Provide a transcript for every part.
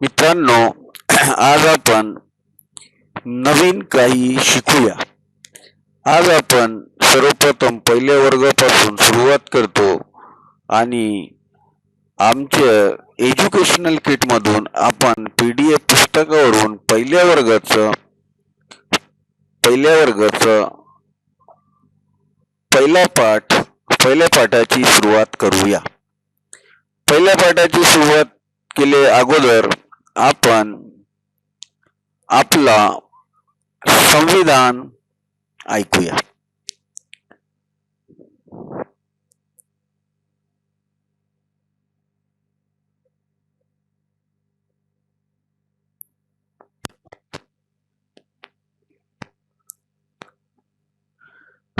मित्रांनो आज आपण नवीन काही शिकूया. आज आपण सर्वप्रथम पहिल्या वर्गापासून सुरुवात करतो आणि आमच्या एज्युकेशनल किटमधून आपण पी डी एफ पुस्तकावरून पहिल्या वर्गाचं पहिल्या वर्गाचं पहिला पाठ पहिल्या पाठाची सुरुवात करूया. पहिल्या पाठाची सुरुवात केले अगोदर आपण आपला संविधान ऐकूया.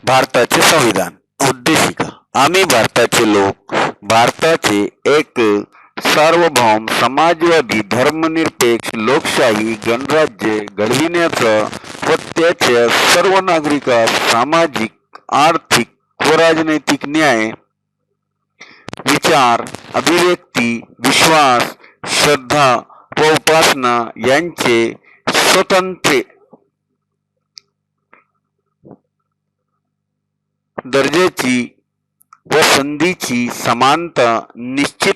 भारताचे संविधान उद्देशिका. आम्ही भारताचे लोक भारताचे एक सार्वभौम समाजवादी धर्मनिरपेक्ष लोकशाही गणराज्य घडविण्याचा व त्याच्या सर्व नागरिकास सामाजिक आर्थिक व राजनैतिक न्याय विचार अभिव्यक्ती विश्वास श्रद्धा व उपासना यांचे स्वतंत्र दर्जाची व संधीची समानता निश्चित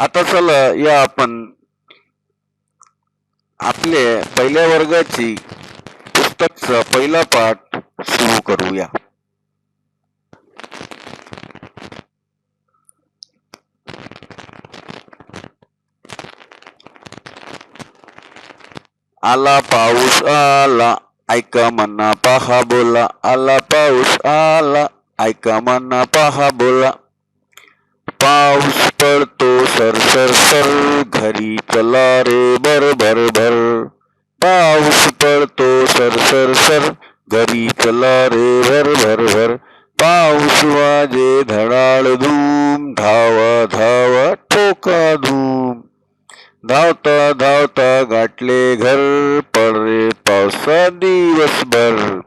आता चला या आपण. आपल्या पहिल्या वर्गाची पुस्तकचा पहिला पाठ सुरू करूया. आला पाऊस आला ऐका मना पहा बोला. आला पाऊस आला ऐका मना पहा बोला. पाऊस पडतो सर सर सर घरी चला रे भर भर भर. पाऊस पडतो सर सर सर घरी चला रे भर भर भर. पाऊस वाजे धडाळ धूम धावा धावा ठोका धूम. धावता धावता गाठले घर पड रे पावसा दिवसभर.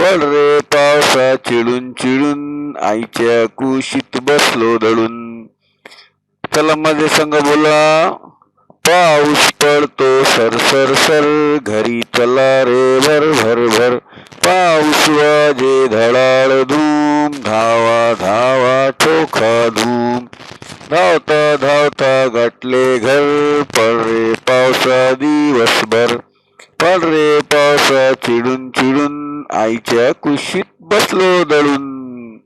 पड रे पावसा चिडून चिडून आईच्या कुशीत बसलो दळून. चला मध्ये संग बोला पाऊस पडतो सर सर सर घरी चला रे भर भर भर. पाऊस वाजे धडाळ धूम धावा धावा ठोखा धूम. धावता धावता गाठले घर पड रे पावसा दिवसभर. पड रे पावसा चिडून चिडून आईच्या कुशीत बसलो दळून.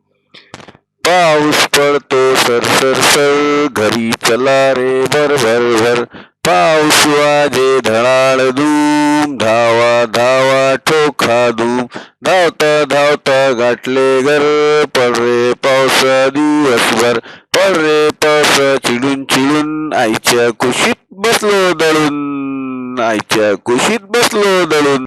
पाऊस पडतो सर सर सर घरी चला रे भर भर भर. पाऊस वाजे धडाळ धूम धावा धावा ठोखा धूम. धावता धावता गाठले घर पड रे पावसा दिवसभर. पड रे पावसा चिडून चिडून आईच्या कुशीत बसलो दळून. नाहीच्या कुशीत बसलो दळून.